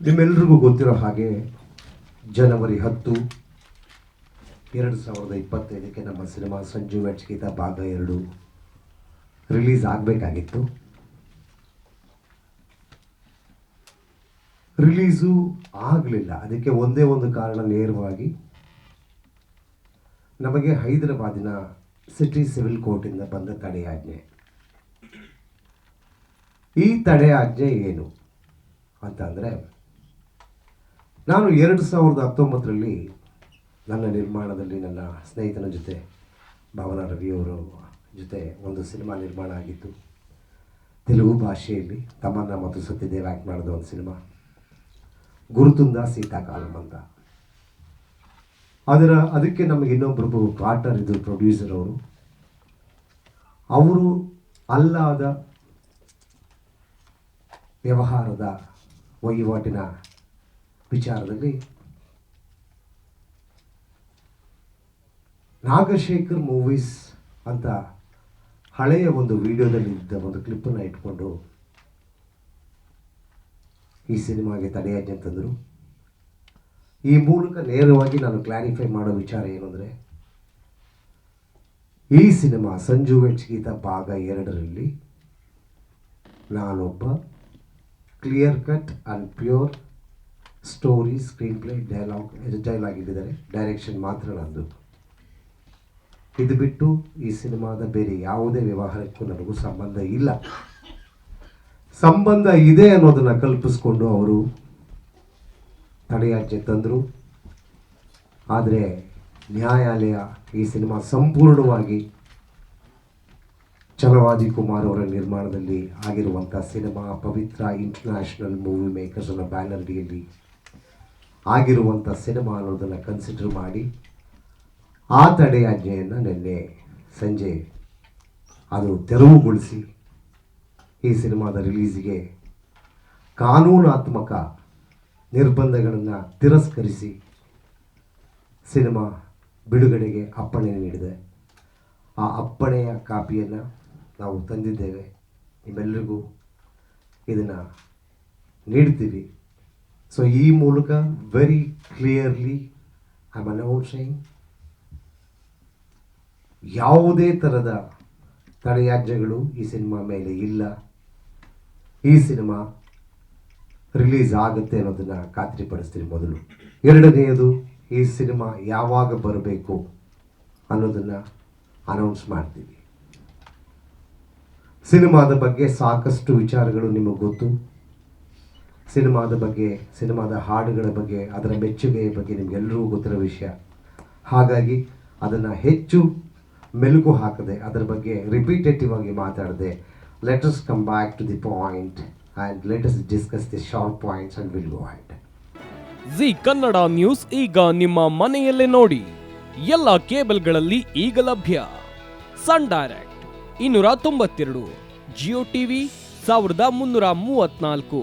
ನಿಮ್ಮೆಲ್ರಿಗೂ ಗೊತ್ತಿರೋ ಹಾಗೆ ಜನವರಿ ಹತ್ತು, ಎರಡು ಸಾವಿರದ ಇಪ್ಪತ್ತೈದಕ್ಕೆ ನಮ್ಮ ಸಿನಿಮಾ ಸಂಜು ಮೆಚ್ಚಿಗಿತ ಭಾಗ ಎರಡು ರಿಲೀಸ್ ಆಗಬೇಕಾಗಿತ್ತು. ರಿಲೀಸು ಆಗಲಿಲ್ಲ. ಅದಕ್ಕೆ ಒಂದೇ ಒಂದು ಕಾರಣ ನೇರವಾಗಿ ನಮಗೆ ಹೈದರಾಬಾದಿನ ಸಿಟಿ ಸಿವಿಲ್ ಕೋರ್ಟಿಂದ ಬಂದ ತಡೆಯಾಜ್ಞೆ ಈ ತಡೆಯಾಜ್ಞೆ ಏನು ಅಂತಂದರೆ ನಾನು ಎರಡು ಸಾವಿರದ ಹತ್ತೊಂಬತ್ತರಲ್ಲಿ ನನ್ನ ನಿರ್ಮಾಣದಲ್ಲಿ ನನ್ನ ಸ್ನೇಹಿತನ ಜೊತೆ, ಭಾವನಾ ರವಿಯವರ ಜೊತೆ ಒಂದು ಸಿನಿಮಾ ನಿರ್ಮಾಣ ಆಗಿತ್ತು. ತೆಲುಗು ಭಾಷೆಯಲ್ಲಿ ತಮನ್ನ ಮತ್ತು ಸತ್ಯದೇವ್ ಆ್ಯಕ್ಟ್ ಮಾಡಿದ ಒಂದು ಸಿನಿಮಾ. ಗುರುತುಂದ ಸೀತಾಕಾಲಂ ಅಂತ. ಅದರ, ಅದಕ್ಕೆ ನಮಗೆ ಇನ್ನೊಬ್ಬರು ಪಾರ್ಟ್ನರ್ ಇದ್ದರು ಪ್ರೊಡ್ಯೂಸರ್ ಅವರು. ಅವರು ಅಲ್ಲಾದ ವ್ಯವಹಾರದ ವಹಿವಾಟಿನ ವಿಚಾರದಲ್ಲಿ ನಾಗಶೇಖರ್ ಮೂವೀಸ್ ಅಂತ ಹಳೆಯ ಒಂದು ವಿಡಿಯೋದಲ್ಲಿ ಇದ್ದ ಒಂದು ಕ್ಲಿಪ್ಪನ್ನು ಇಟ್ಕೊಂಡು ಈ ಸಿನಿಮಾಗೆ ತಡೆಯಾಜ್ಞೆ ತಂದರು. ಈ ಮೂಲಕ ನೇರವಾಗಿ ನಾನು ಕ್ಲಾರಿಫೈ ಮಾಡೋ ವಿಚಾರ ಏನಂದರೆ ಈ ಸಿನಿಮಾ ಸಂಜು ವೆಟ್ಸ್ ಗೀತ ಭಾಗ ಎರಡರಲ್ಲಿ ನಾನೊಬ್ಬ clear cut and pure story screenplay dialogue dialogue ಆಗಿಟ್ಟಿದ್ದಾರೆ direction ಮಾತ್ರ ನಂದು ಇದು ಬಿಟ್ಟು ಈ ಸಿನಿಮಾದ ಬೇರೆ ಯಾವುದೇ ವ್ಯವಹಾರಕ್ಕೂ ನನಗೂ ಸಂಬಂಧ ಇಲ್ಲ. ಸಂಬಂಧ ಇದೆ ಅನ್ನೋದನ್ನು ಕಲ್ಪಿಸ್ಕೊಂಡು ಅವರು ತಡೆಯಾಜ್ಞೆ ತಂದರು. ಆದರೆ ನ್ಯಾಯಾಲಯ ಈ ಸಿನಿಮಾ ಸಂಪೂರ್ಣವಾಗಿ ಚಲವಾಜಿ ಕುಮಾರ್ ಅವರ ನಿರ್ಮಾಣದಲ್ಲಿ ಆಗಿರುವಂಥ cinema Pavitra international movie makers ಅನ್ನೋ ಬ್ಯಾನರ್ ಅಡಿಯಲ್ಲಿ ಆಗಿರುವಂಥ ಸಿನಿಮಾ ಅನ್ನೋದನ್ನು ಕನ್ಸಿಡರ್ ಮಾಡಿ ಆ ತಡೆಯಾಜ್ಞೆಯನ್ನು ನಿನ್ನೆ ಸಂಜೆ ಅದು ತೆರವುಗೊಳಿಸಿ ಈ ಸಿನಿಮಾದ ರಿಲೀಸಿಗೆ ಕಾನೂನಾತ್ಮಕ ನಿರ್ಬಂಧಗಳನ್ನು ತಿರಸ್ಕರಿಸಿ ಸಿನಿಮಾ ಬಿಡುಗಡೆಗೆ ಅಪ್ಪಣೆ ನೀಡಿದೆ. ಆ ಅಪ್ಪಣೆಯ ಕಾಪಿಯನ್ನು ನಾವು ತಂದಿದ್ದೇವೆ. ನಿಮ್ಮೆಲ್ಲರಿಗೂ ಇದನ್ನು ನೀಡ್ತೀವಿ. ಸೊ ಈ ಮೂಲಕ very clearly I am announcing ಯಾವುದೇ ಥರದ ತಡೆಯಾಜ್ಯಗಳು ಈ ಸಿನಿಮಾ ಮೇಲೆ ಇಲ್ಲ. ಈ ಸಿನಿಮಾ ರಿಲೀಸ್ ಆಗುತ್ತೆ ಅನ್ನೋದನ್ನು ಖಾತ್ರಿಪಡಿಸ್ತೀನಿ ಮೊದಲು. ಎರಡನೆಯದು, ಈ ಸಿನಿಮಾ ಯಾವಾಗ ಬರಬೇಕು ಅನ್ನೋದನ್ನು ಅನೌನ್ಸ್ ಮಾಡ್ತೀವಿ. ಸಿನಿಮಾದ ಬಗ್ಗೆ ಸಾಕಷ್ಟು ವಿಚಾರಗಳು ನಿಮಗೆ ಗೊತ್ತು. ಸಿನಿಮಾದ ಬಗ್ಗೆ, ಸಿನಿಮಾದ ಹಾಡುಗಳ ಬಗ್ಗೆ, ಅದರ ಮೆಚ್ಚುಗೆಯ ಬಗ್ಗೆ ನಿಮಗೆಲ್ಲರಿಗೂ ಗೊತ್ತಿರೋ ವಿಷಯ. ಹಾಗಾಗಿ ಅದನ್ನು ಹೆಚ್ಚು ಮೆಲುಕು ಹಾಕದೆ, ಅದರ ಬಗ್ಗೆ ರಿಪೀಟೇಟಿವ್ ಆಗಿ ಮಾತಾಡದೆ let us come back to the point and let us discuss the short points and will go and G Kannada news ಈಗ ನಿಮ್ಮ ಮನೆಯಲ್ಲೇ ನೋಡಿ. ಎಲ್ಲ ಕೇಬಲ್ಗಳಲ್ಲಿ ಈಗ ಲಭ್ಯ. ಸನ್ ಡೈರೆಕ್ಟ್, ಇನ್ನೂರ ತೊಂಬತ್ತೆರಡು ಜಿಯೋ ಟಿವಿ ಸಾವಿರದ ಮುನ್ನೂರ ಮೂವತ್ನಾಲ್ಕು